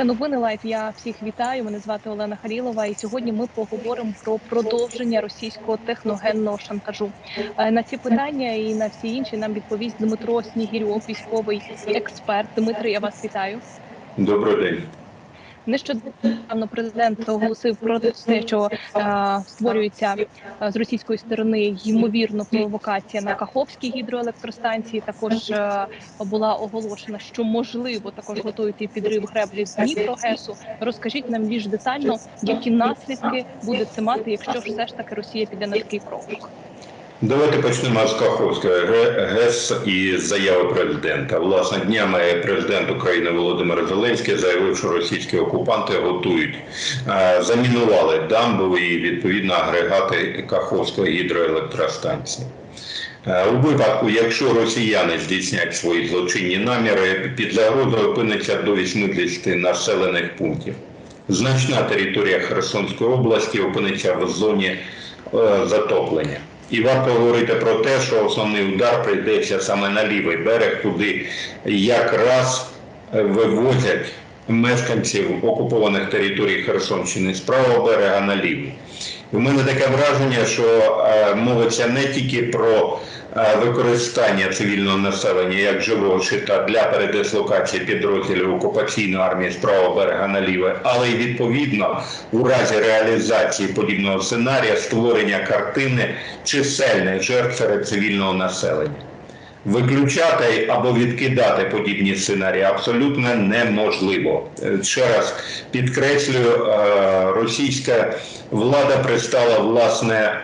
Це новини лайф. Я всіх вітаю. Мене звати Олена Харілова. І сьогодні ми поговоримо про продовження російського техногенного шантажу. Е, На ці питання і на всі інші нам відповість Дмитро Снігірьов, військовий експерт. Дмитро, я вас вітаю. Добрий день. Нещодавно президент оголосив про те, що е, створюється е, з російської сторони ймовірно провокація на Каховській гідроелектростанції. Також е, була оголошена, що можливо також готують і підрив греблі з Дніпрогесу. Розкажіть нам більш детально, які наслідки буде це мати, якщо все ж таки Росія піде на такий крок. Давайте почнемо з Каховського Ге- ГЕС і заяви президента. Власне, днями президент України Володимир Зеленський заявив, що російські окупанти готують, е, замінували дамбу і відповідно агрегати Каховської гідроелектростанції. Е, У випадку, якщо росіяни здійснять свої злочинні наміри, під загрозою опиниться до 80 населених пунктів. Значна територія Херсонської області опиниться в зоні е, затоплення. І варто говорити про те, що основний удар прийдеться саме на лівий берег, туди якраз е, вивозять мешканців окупованих територій Херсонщини з правого берега на лівий. В мене таке враження, що е, мовиться не тільки про використання цивільного населення як живого для передислокації підрозділів окупаційної армії з правого берега на ліве, але й відповідно у разі реалізації подібного сценарія створення картини чисельних жертв серед цивільного населення. Виключати або відкидати подібні сценарії абсолютно неможливо. Е, Ще раз підкреслюю, е, російська влада пристала власне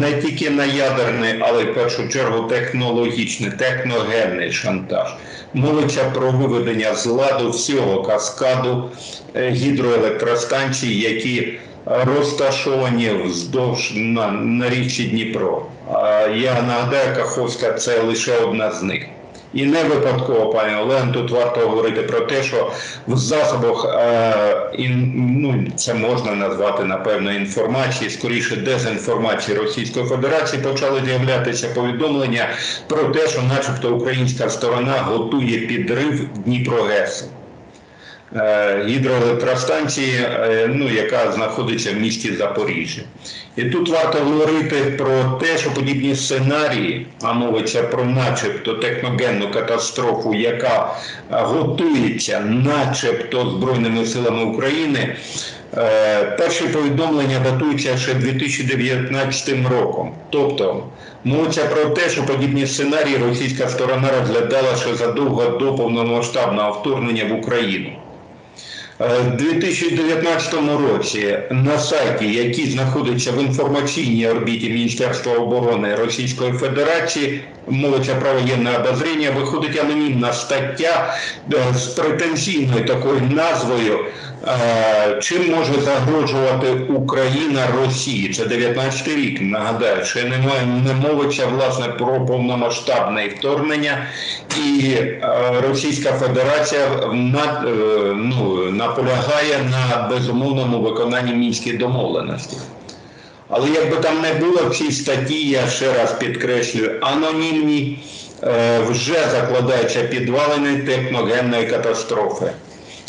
не тільки на ядерний, але й в першу чергу технологічний, техногенний шантаж. Мовиться про виведення з ладу всього каскаду е, гідроелектростанцій, які розташовані вздовж на, на річці Дніпро. Я нагадаю, Каховська це лише одна з них. І не випадково, пані Олен, тут варто говорити про те, що в засобах е, ін, ну, це можна назвати напевно інформації, скоріше дезінформації Російської Федерації почали з'являтися повідомлення про те, що, начебто, українська сторона готує підрив Дніпрогесу. Е, гідроелектростанції, е, ну, яка знаходиться в місті Запоріжжя. І тут варто говорити про те, що подібні сценарії, а мовиться про начебто техногенну катастрофу, яка готується начебто Збройними силами України. Е, Перші повідомлення датуються ще 2019 роком. Тобто мовиться про те, що подібні сценарії російська сторона розглядала ще задовго до повномасштабного вторгнення в Україну. Е, У 2019 році на сайті, який знаходиться в інформаційній орбіті Міністерства оборони Російської Федерації, мовиться про воєнне обозріння, виходить анонімна стаття е, з претензійною такою назвою е, Чим може загрожувати Україна Росії? Це 19 рік. Нагадаю, ще немає не мовиться власне про повномасштабне вторгнення, і е, Російська Федерація на, е, ну, наполягає на безумовному виконанні мінських домовленостей. Але як би там не було в цій статті, я ще раз підкреслюю, анонімні е, вже закладаються підвалини техногенної катастрофи.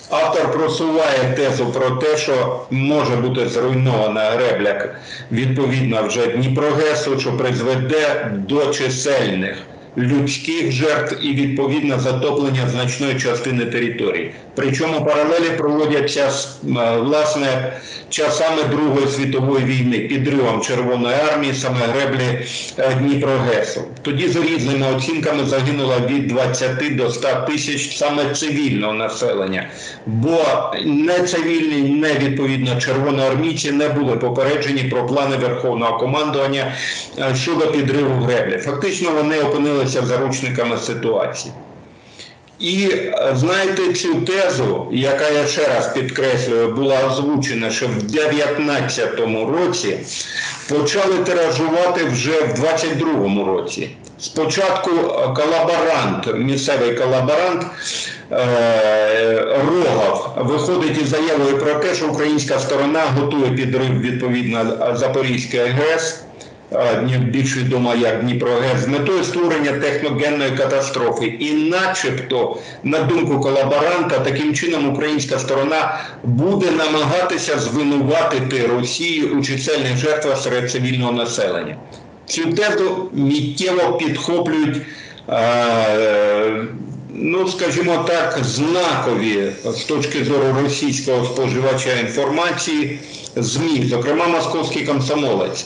Автор просуває тезу про те, що може бути зруйнована гребля відповідно вже Дніпрогесу, що призведе до чисельних людських жертв і відповідно затоплення значної частини території. Причому паралелі проводяться е, власне часами Другої світової війни підривом Червоної армії, саме греблі е, Дніпрогесу. Тоді за різними оцінками загинуло від 20 до 100 тисяч саме цивільного населення, бо не цивільні, не відповідно червоноармійці не були попереджені про плани Верховного командування е, щодо підриву греблі. Фактично вони опинилися заручниками ситуації. І е, знаєте цю тезу, яка я ще раз підкреслюю, була озвучена ще в 2019 році, почали тиражувати вже в 22-му році. Спочатку е, колаборант, місцевий колаборант е, Рогов виходить із заявою про те, що українська сторона готує підрив відповідно Запорізької ГЕС. Більш відома як Дніпрогес, з метою створення техногенної катастрофи. І начебто, на думку колаборанта, таким чином українська сторона буде намагатися звинуватити Росію у чисельних жертвах серед цивільного населення. Цю тезу миттєво підхоплюють, ну скажімо так, знакові з точки зору російського споживача інформації ЗМІ, зокрема Московський комсомолець.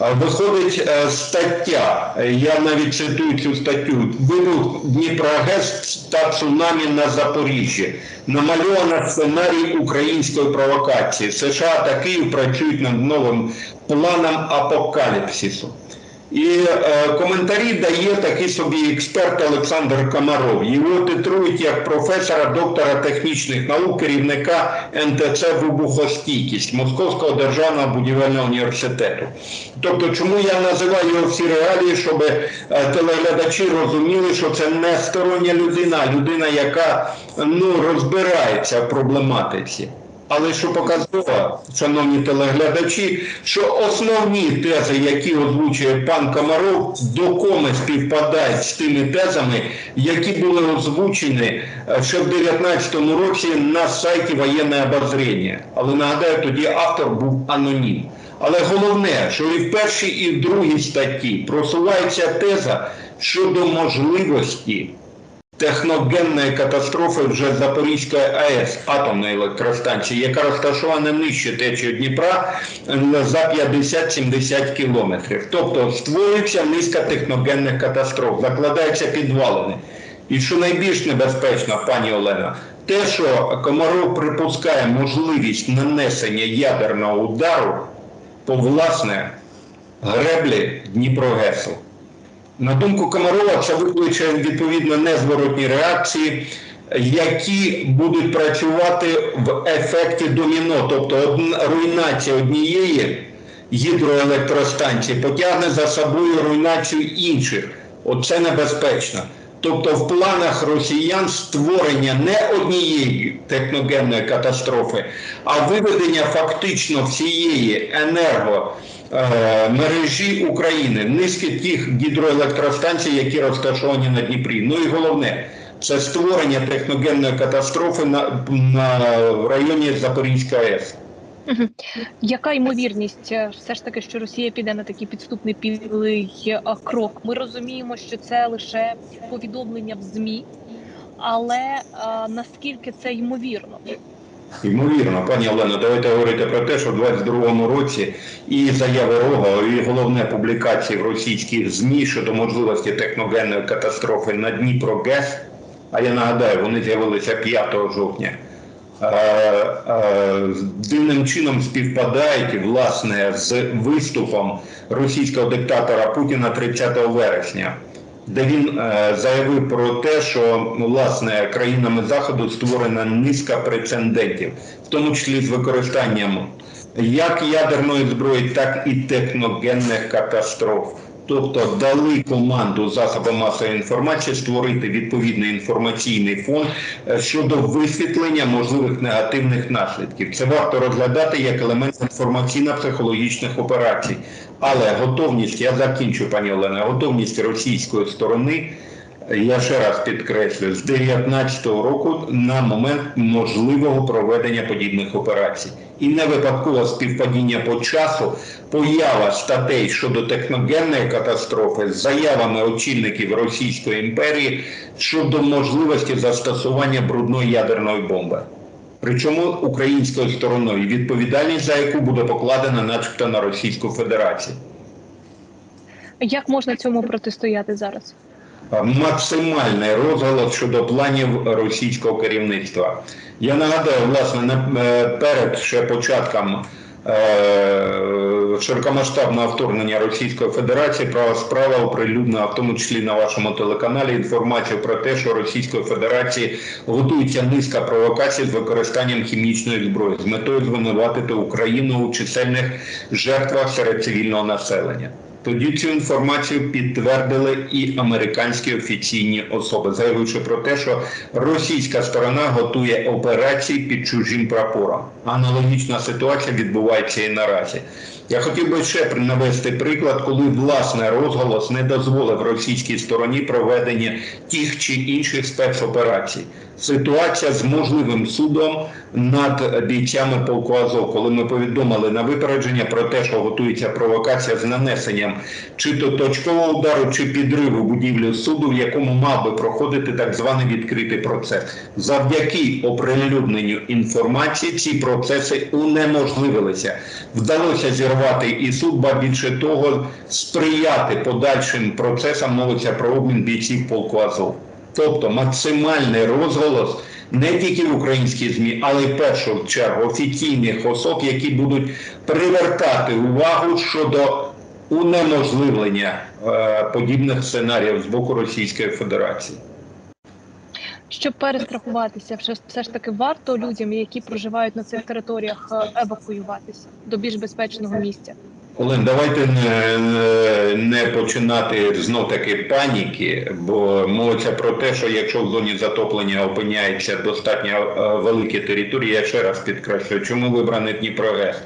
Е, Виходить е, стаття, я навіть цитую цю статтю. Вибух Дніпрогес та цунамі на Запоріжжі. Намальовано сценарій української провокації. США та Київ працюють над новим планом апокаліпсису. І е, коментарі дає такий собі експерт Олександр Комаров. Його титрують як професора, доктора технічних наук, керівника НТЦ «Вибухостійкість» Московського державного будівельного університету. Тобто, чому я називаю його всі реалії, щоб е, телеглядачі розуміли, що це не стороння людина, людина, яка ну, розбирається в проблематиці. Але що показово, шановні телеглядачі, що основні тези, які озвучує пан Комаров, до коми співпадають з тими тезами, які були озвучені е, ще в 2019 році на сайті воєнне обозріння. Але нагадаю, тоді автор був анонім. Але головне, що і в першій, і в другій статті просувається теза щодо можливості техногенної катастрофи вже Запорізької АЕС атомної електростанції, яка розташована нижче течії Дніпра за 50-70 кілометрів. Тобто створюється низка техногенних катастроф, закладаються підвалини. І що найбільш небезпечно, пані Олена, те, що Комаров припускає можливість нанесення ядерного удару по власне греблі Дніпрогесу. На думку Комарова, це викличе відповідно незворотні реакції, які будуть працювати в ефекті доміно, тобто руйнація однієї гідроелектростанції потягне за собою руйнацію інших. Оце небезпечно. Тобто в планах росіян створення не однієї техногенної катастрофи, а виведення фактично всієї енерго е, мережі України, низки тих гідроелектростанцій, які розташовані на Дніпрі. Ну і головне, це створення техногенної катастрофи на, на районі Запорізької АЕС. Яка ймовірність е, все ж таки, що Росія піде на такий підступний підлий е, крок? Ми розуміємо, що це лише повідомлення в змі, але е, наскільки це ймовірно? Ймовірно, пані Олено, давайте говорити про те, що в 22-му році і заяви Рогова, і головне публікації в російських ЗМІ щодо можливості техногенної катастрофи на Дніпрогес, а я нагадаю, вони з'явилися 5 жовтня. Дивним чином співпадають власне з виступом російського диктатора Путіна 30 вересня, де він е, заявив про те, що власне країнами заходу створена низка прецедентів, в тому числі з використанням як ядерної зброї, так і техногенних катастроф. Тобто дали команду засобам масової інформації створити відповідний інформаційний фон е, щодо висвітлення можливих негативних наслідків. Це варто розглядати як елемент інформаційно-психологічних операцій. Але готовність, я закінчу, пані Олена, готовність російської сторони, я ще раз підкреслюю, з 2019 року на момент можливого проведення подібних операцій. І не випадково співпадіння по часу, поява статей щодо техногенної катастрофи з заявами очільників Російської імперії щодо можливості застосування брудної ядерної бомби. Причому українською стороною, відповідальність за яку буде покладена, начебто, на Російську Федерацію. Як можна цьому протистояти зараз? Максимальний розголос щодо планів російського керівництва. Я нагадаю, власне, е, перед ще початком е, широкомасштабного вторгнення Російської Федерації права справа оприлюднила, в тому числі на вашому телеканалі, інформацію про те, що Російської Федерації готується низка провокацій з використанням хімічної зброї з метою звинуватити Україну у чисельних жертвах серед цивільного населення. Тоді цю інформацію підтвердили і американські офіційні особи, заявивши про те, що російська сторона готує операції під чужим прапором. Аналогічна ситуація відбувається і наразі. Я хотів би ще навести приклад, коли власне розголос не дозволив російській стороні проведення тих чи інших спецоперацій. Ситуація з можливим судом над бійцями полку Азов, коли ми повідомили на випередження про те, що готується провокація з нанесенням чи то точкового удару, чи підриву будівлі суду, в якому мав би проходити так званий відкритий процес. Завдяки оприлюдненню інформації ці процеси унеможливилися. Вдалося зірвати і суд, ба більше того, сприяти подальшим процесам мовиться про обмін бійців полку Азов. Тобто максимальний розголос не тільки в українській ЗМІ, але й в першу чергу офіційних особ, які будуть привертати увагу щодо унеможливлення е, подібних сценаріїв з боку Російської Федерації. Щоб перестрахуватися, все, ж- таки варто людям, які проживають на цих територіях, е, евакуюватися до більш безпечного місця. Олен, давайте не, не- не починати знов таки паніки, бо мовиться про те, що якщо в зоні затоплення опиняється достатньо е, великі території, я ще раз підкреслюю, чому вибраний Дніпрогес?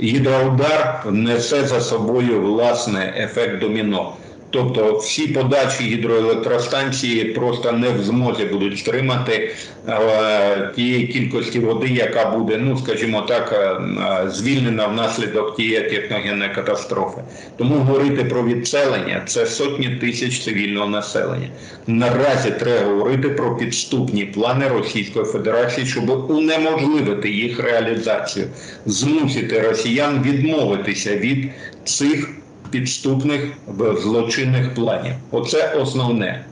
Гідроудар несе за собою власне ефект доміно. Тобто всі подачі гідроелектростанції просто не в змозі будуть стримати е, тієї кількості води, яка буде, ну скажімо так, е, е, звільнена внаслідок тієї техногенної катастрофи. Тому говорити про відселення це сотні тисяч цивільного населення. Наразі треба говорити про підступні плани Російської Федерації, щоб унеможливити їх реалізацію, змусити росіян відмовитися від цих підступних злочинних планів. Оце основне.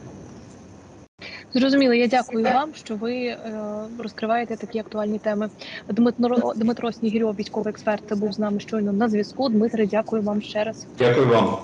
Зрозуміло, я дякую вам, що ви е, розкриваєте такі актуальні теми. Дмитро Дмитро Снігірьов, військовий експерт, був з нами щойно на зв'язку. Дмитре, дякую вам ще раз. Дякую вам.